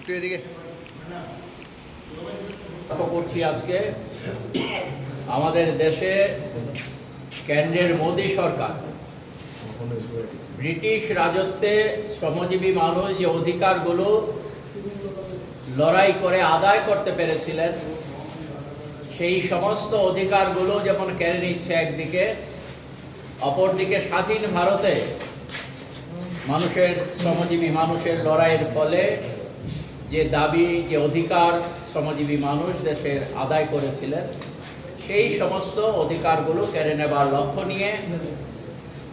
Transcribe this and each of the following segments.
একটু এদিকে। করছি আজকে আমাদের দেশে কেন্দ্রের মোদী সরকার ব্রিটিশ রাজত্বে শ্রমজীবী মানুষ যে অধিকারগুলো লড়াই করে আদায় করতে পেরেছিলেন, সেই সমস্ত অধিকারগুলো যেমন কেড়ে নিচ্ছে একদিকে, অপরদিকে স্বাধীন ভারতে মানুষের, শ্রমজীবী মানুষের লড়াইয়ের ফলে যে দাবি, যে অধিকার শ্রমজীবী মানুষ দেশের আদায় করেছিলেন, সেই সমস্ত অধিকারগুলো কেড়ে নেবার লক্ষ্য নিয়ে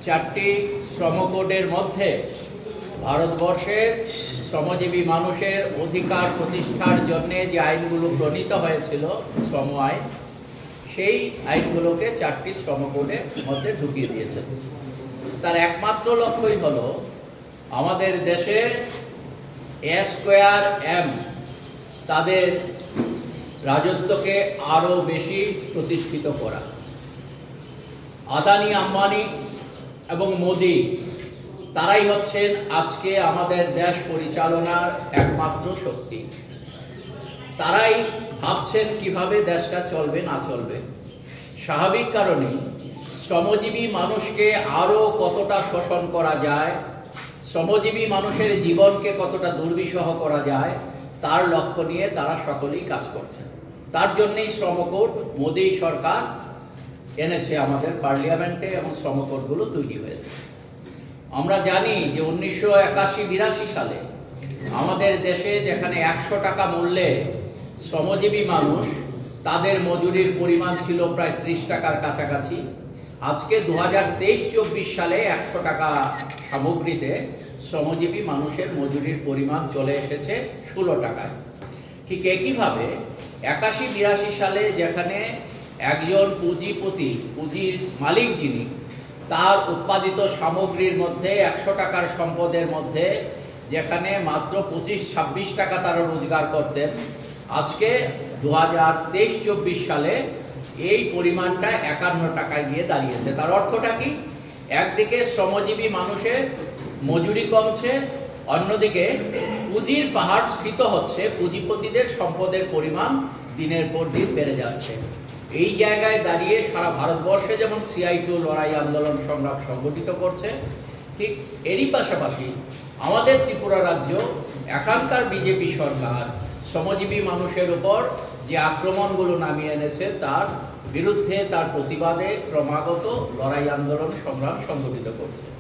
চারটি শ্রম কোডের মধ্যে ভারতবর্ষের শ্রমজীবী মানুষের অধিকার প্রতিষ্ঠার জন্যে যে আইনগুলো প্রণীত হয়েছিল, শ্রম আইন, সেই আইনগুলোকে চারটি শ্রম কোডের মধ্যে ঢুকিয়ে দিয়েছেন। তার একমাত্র লক্ষ্যই হলো, আমাদের দেশে এ স্কোয়ার এম তাদের রাজত্বকে আরও বেশি প্রতিষ্ঠিত করা। আদানি, আম্বানি এবং মোদি, তারাই হচ্ছেন আজকে আমাদের দেশ পরিচালনার একমাত্র শক্তি। তারাই ভাবছেন কীভাবে দেশটা চলবে, না চলবে। স্বাভাবিক কারণেই শ্রমজীবী মানুষকে আরও কতটা শোষণ করা যায় শ্রমজীবী মানুষের জীবনকে কতটা দুর্বিষহ করা যায়, তার লক্ষ্য নিয়ে তারা সকলেই কাজ করছেন। তার জন্যই শ্রমকোট মোদী সরকার এনেছে আমাদের পার্লিয়ামেন্টে এবং শ্রমকোটগুলো তৈরি হয়েছে। আমরা জানি যে উনিশশো একাশি বিরাশি সালে আমাদের দেশে যেখানে একশো টাকা মূল্যে শ্রমজীবী মানুষ, তাদের মজুরির পরিমাণ ছিল প্রায় ত্রিশ টাকার কাছাকাছি। আজকে দু হাজার তেইশ চব্বিশ সালে একশো টাকা সামগ্রীতে শ্রমজীবী মানুষের মজুরির পরিমাণ চলে এসেছে ষোলো টাকায়। ঠিক একইভাবে একাশি বিরাশি সালে যেখানে একজন পুঁজিপতি, পুঁজির মালিক যিনি, তার উৎপাদিত সামগ্রীর মধ্যে একশো টাকার সম্পদের মধ্যে যেখানে মাত্র পঁচিশ ছাব্বিশ টাকা তারা রোজগার করতেন, আজকে দু হাজার তেইশ চব্বিশ সালে এই পরিমাণটা একান্ন টাকায় গিয়ে দাঁড়িয়েছে। তার অর্থটা কি? একদিকে শ্রমজীবী মানুষের মজুরি কমছে, অন্যদিকে পুঁজির পাহাড় স্ফীত হচ্ছে, পুঁজিপতিদের সম্পদের পরিমাণ দিনের পর দিন বেড়ে যাচ্ছে। এই জায়গায় দাঁড়িয়ে সারা ভারতবর্ষে যেমন সিআই টু লড়াই আন্দোলন সংগ্রাম সংগঠিত করছে, ঠিক এরই পাশাপাশি আমাদের ত্রিপুরা রাজ্য, এখানকার বিজেপি সরকার, শ্রমজীবী মানুষের উপর যে আক্রমণগুলো নামিয়ে এনেছে, তার বিরুদ্ধে তার প্রতিবাদে ক্রমাগত লড়াই আন্দোলন সংগ্রাম সংগঠিত করছে।